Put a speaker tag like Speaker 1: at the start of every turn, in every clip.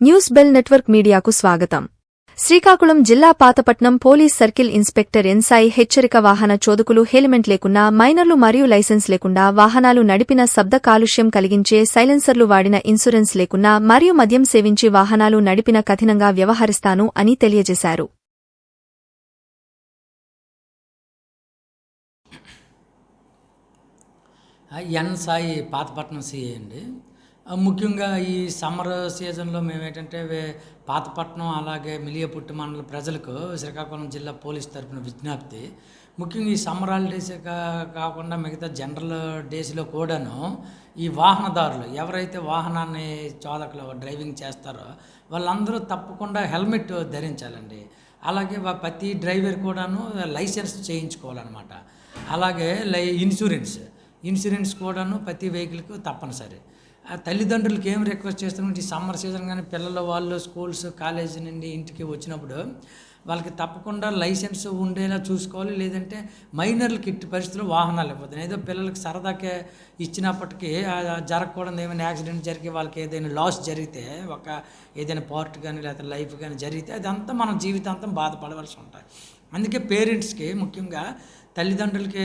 Speaker 1: News bell network మీడియాకు స్వాగతం. శ్రీకాకుళం జిల్లా పాతపట్నం పోలీస్ సర్కిల్ ఇన్స్పెక్టర్ ఎన్సాయి హెచ్చరిక వాహన చోదకులు హెల్మెట్ లేకుండా మైనర్లు మరియు లైసెన్స్ లేకుండా వాహనాలు నడిపిన శబ్ద కాలుష్యం కలిగించే సైలెన్సర్లు వాడిన ఇన్సూరెన్స్ లేకున్నా మరియు మద్యం సేవించి వాహనాలు నడిపిన కఠినంగా వ్యవహరిస్తాను అని తెలియజేశారు.
Speaker 2: ఎన్ సాయి పాతపట్నం సిఐ అండి. ముఖ్యంగా ఈ సమ్మర్ సీజన్లో మేము ఏంటంటే పాతపట్నం అలాగే మిలియపుట్టు మండల ప్రజలకు శ్రీకాకుళం జిల్లా పోలీస్ తరఫున విజ్ఞప్తి. ముఖ్యంగా ఈ సమ్మర్ హాలిడేస్ కాకుండా మిగతా జనరల్ డేస్లో కూడాను ఈ వాహనదారులు ఎవరైతే వాహనాన్ని చోదకులు డ్రైవింగ్ చేస్తారో వాళ్ళందరూ తప్పకుండా హెల్మెట్ ధరించాలండి. అలాగే ప్రతి డ్రైవర్ కూడాను లైసెన్స్ చేయించుకోవాలన్నమాట. అలాగే లై ఇన్సూరెన్స్. ఇన్సూరెన్స్ కూడాను ప్రతి వెహికల్కు తప్పనిసరి. తల్లిదండ్రులకి ఏం రిక్వెస్ట్ చేస్తున్నాం? ఈ సమ్మర్ సీజన్ కానీ పిల్లలు వాళ్ళు స్కూల్స్ కాలేజీ నుండి ఇంటికి వచ్చినప్పుడు వాళ్ళకి తప్పకుండా లైసెన్స్ ఉండేలా చూసుకోవాలి. లేదంటే మైనర్లకి ఇట్టి పరిస్థితుల్లో వాహనాలు ఇవ్వద్దు. ఏదో పిల్లలకి సరదాకే ఇచ్చినప్పటికీ జరగకూడదు. ఏమైనా యాక్సిడెంట్ జరిగి వాళ్ళకి ఏదైనా లాస్ జరిగితే ఒక ఏదైనా పార్ట్ కానీ లేకపోతే లైఫ్ కానీ జరిగితే అదంతా మనం జీవితాంతం బాధపడవలసి ఉంటుంది అందుకే పేరెంట్స్కి ముఖ్యంగా తల్లిదండ్రులకి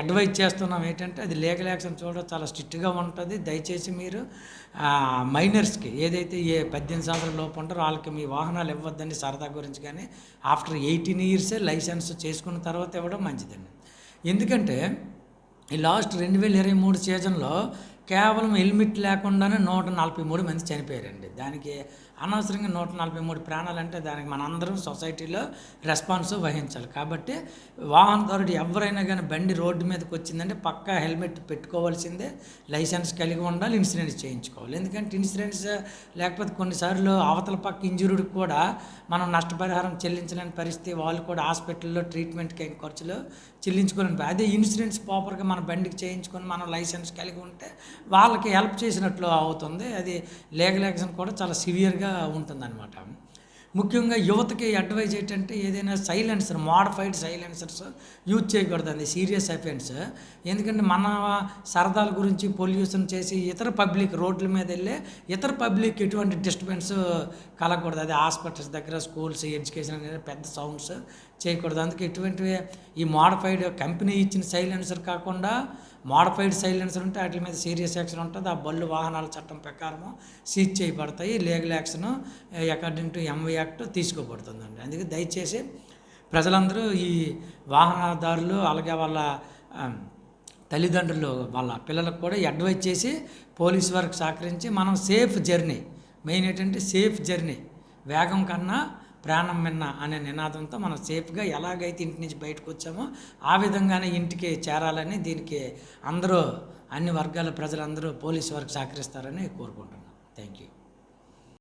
Speaker 2: అడ్వైజ్ చేస్తున్నాం ఏంటంటే అది లీగల్ యాక్షన్ చూడడం చాలా స్ట్రిక్ట్గా ఉంటుంది. దయచేసి మీరు మైనర్స్కి ఏదైతే ఏ పద్దెనిమిది సంవత్సరాల లోపు ఉంటారో వాళ్ళకి మీ వాహనాలు ఇవ్వద్దని సరదా గురించి కానీ ఆఫ్టర్ ఎయిటీన్ ఇయర్సే లైసెన్స్ చేసుకున్న తర్వాత ఇవ్వడం మంచిదండి. ఎందుకంటే ఈ లాస్ట్ రెండు వేల ఇరవై మూడు సీజన్లో కేవలం హెల్మెట్ లేకుండానే నూట నలభై మూడు మంది చనిపోయారండి. దానికి అనవసరంగా నూట నలభై మూడు ప్రాణాలంటే దానికి మనందరం సొసైటీలో రెస్పాన్స్ వహించాలి. కాబట్టి వాహనదారుడు ఎవరైనా కానీ బండి రోడ్డు మీదకి వచ్చిందంటే పక్కా హెల్మెట్ పెట్టుకోవాల్సిందే. లైసెన్స్ కలిగి ఉండాలి ఇన్సూరెన్స్ చేయించుకోవాలి. ఎందుకంటే ఇన్సూరెన్స్ లేకపోతే కొన్నిసార్లు అవతల పక్క ఇంజురీడికి కూడా మనం నష్టపరిహారం చెల్లించలేని పరిస్థితి వాళ్ళు కూడా హాస్పిటల్లో ట్రీట్మెంట్కి ఖర్చులు చెల్లించుకోలేని అదే ఇన్సూరెన్స్ ప్రాపర్గా మన బండికి చేయించుకొని మనం లైసెన్స్ కలిగి ఉంటే వాళ్ళకి హెల్ప్ చేసినట్లు అవుతుంది. అది లీగల్ యాక్షన్ కూడా చాలా సివియర్గా ఉంటుందన్నమాట. ముఖ్యంగా యువతకి అడ్వైజ్ ఏంటంటే ఏదైనా సైలెన్సర్ మోడిఫైడ్ సైలెన్సర్స్ యూజ్ చేయకూడదు అది సీరియస్ అఫెన్స్ ఎందుకంటే మన సరదాల గురించి పొల్యూషన్ చేసి ఇతర పబ్లిక్ రోడ్ల మీద వెళ్ళే ఇతర పబ్లిక్ ఎటువంటి డిస్టర్బెన్స్ కలగకూడదు. అది హాస్పిటల్స్ దగ్గర స్కూల్స్ ఎడ్యుకేషన్ అనేది పెద్ద సౌండ్స్ చేయకూడదు. అందుకే ఇటువంటివి ఈ మోడిఫైడ్ కంపెనీ ఇచ్చిన సైలెన్సర్ కాకుండా మోడిఫైడ్ సైలెన్సర్ ఉంటే వాటి మీద సీరియస్ యాక్షన్ ఉంటుంది. ఆ బళ్ళు వాహనాల చట్టం ప్రకారము సీజ్ చేయబడతాయి. Legal action according to MV act తీసుకోబడుతుందండి. అందుకే దయచేసి ప్రజలందరూ ఈ వాహనదారులు అలాగే వాళ్ళ తల్లిదండ్రులు వాళ్ళ పిల్లలకు కూడా అడ్వైజ్ చేసి పోలీస్ వారికి సహకరించి మనం సేఫ్ జర్నీ మెయిన్ ఏంటంటే సేఫ్ జర్నీ వేగం కన్నా ప్రాణం మిన్న అనే నినాదంతో మనం సేఫ్గా ఎలాగైతే ఇంటి నుంచి బయటకు వచ్చామో ఆ విధంగానే ఇంటికి చేరాలని దీనికి అందరూ అన్ని వర్గాల ప్రజలందరూ పోలీసు వారికి సహకరిస్తారని కోరుకుంటున్నాను థ్యాంక్ యూ